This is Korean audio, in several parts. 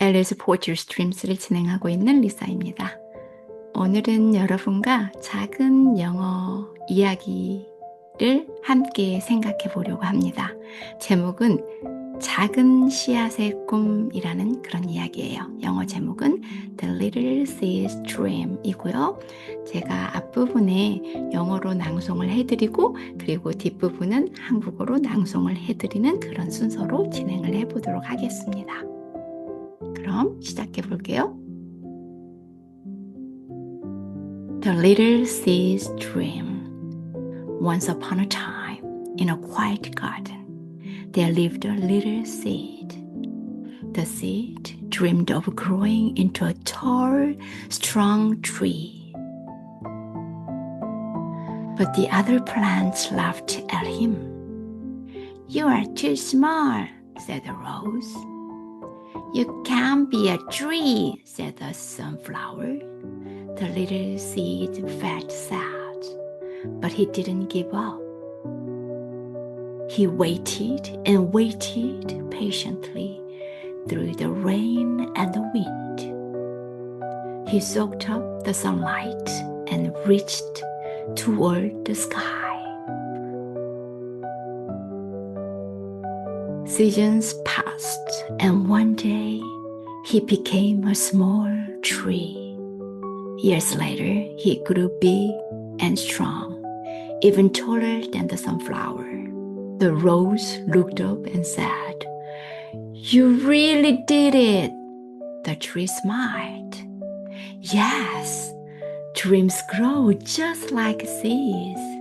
LS 포츠 스트림스를 진행하고 있는 리사입니다. 오늘은 여러분과 작은 영어 이야기를 함께 생각해 보려고 합니다. 제목은 작은 씨앗의 꿈이라는 그런 이야기예요. 영어 제목은 The Little Seed Dream 이고요. 제가 앞부분에 영어로 낭송을 해드리고 그리고 뒷부분은 한국어로 낭송을 해드리는 그런 순서로 진행을 해보도록 하겠습니다. 그럼 시작해 볼게요. The Little Seed's Dream Once upon a time, in a quiet garden, there lived a little seed. The seed dreamed of growing into a tall, strong tree. But the other plants laughed at him. You are too small, said the rose. You can't be a tree, said the sunflower. The little seed felt sad, but he didn't give up. He waited and waited patiently through the rain and the wind. He soaked up the sunlight and reached toward the sky. Seasons passed, and one day he became a small tree. Years later, he grew big and strong, even taller than the sunflower. The rose looked up and said, You really did it! The tree smiled. Yes, dreams grow just like seeds.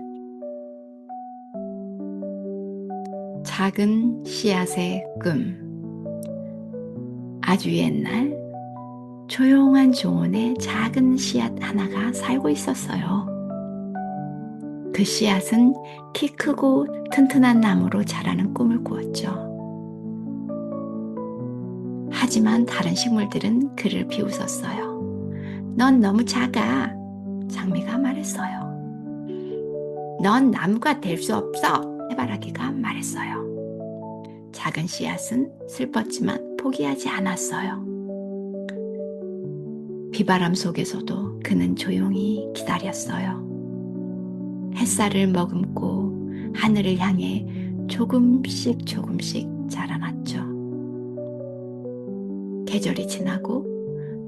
작은 씨앗의 꿈. 아주 옛날 조용한 조원에 작은 씨앗 하나가 살고 있었어요. 그 씨앗은 키 크고 튼튼한 나무로 자라는 꿈을 꾸었죠. 하지만 다른 식물들은 그를 비웃었어요. 넌 너무 작아. 장미가 말했어요. 넌 나무가 될 수 없어. 해바라기가 말했어요. 작은 씨앗은 슬펐지만 포기하지 않았어요. 비바람 속에서도 그는 조용히 기다렸어요. 햇살을 머금고 하늘을 향해 조금씩 조금씩 자라났죠. 계절이 지나고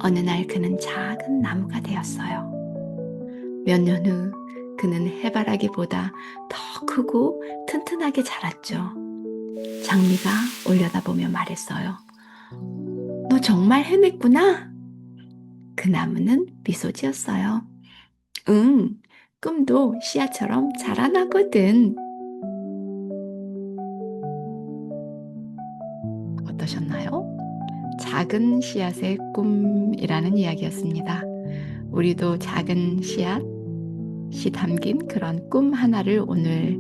어느 날 그는 작은 나무가 되었어요. 몇 년 후 그는 해바라기보다 더 크고 튼튼하게 자랐죠. 장미가 올려다보며 말했어요. 너 정말 해냈구나. 그 나무는 미소 지었어요. 응, 꿈도 씨앗처럼 자라나거든. 어떠셨나요? 작은 씨앗의 꿈이라는 이야기였습니다. 우리도 작은 씨앗 이 담긴 그런 꿈 하나를 오늘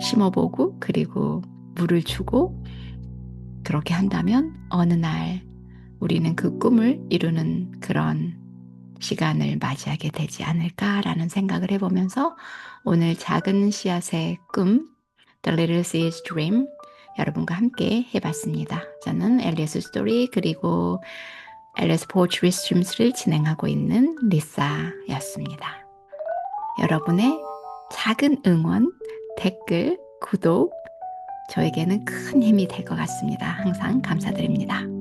심어보고 그리고 물을 주고 그렇게 한다면 어느 날 우리는 그 꿈을 이루는 그런 시간을 맞이하게 되지 않을까라는 생각을 해보면서 오늘 작은 씨앗의 꿈, The Little Seed's Dream 여러분과 함께 해봤습니다. 저는 앨리스 스토리 그리고 앨리스 포트리 스트림스를 진행하고 있는 리사였습니다. 여러분의 작은 응원, 댓글, 구독 저에게는 큰 힘이 될 것 같습니다. 항상 감사드립니다.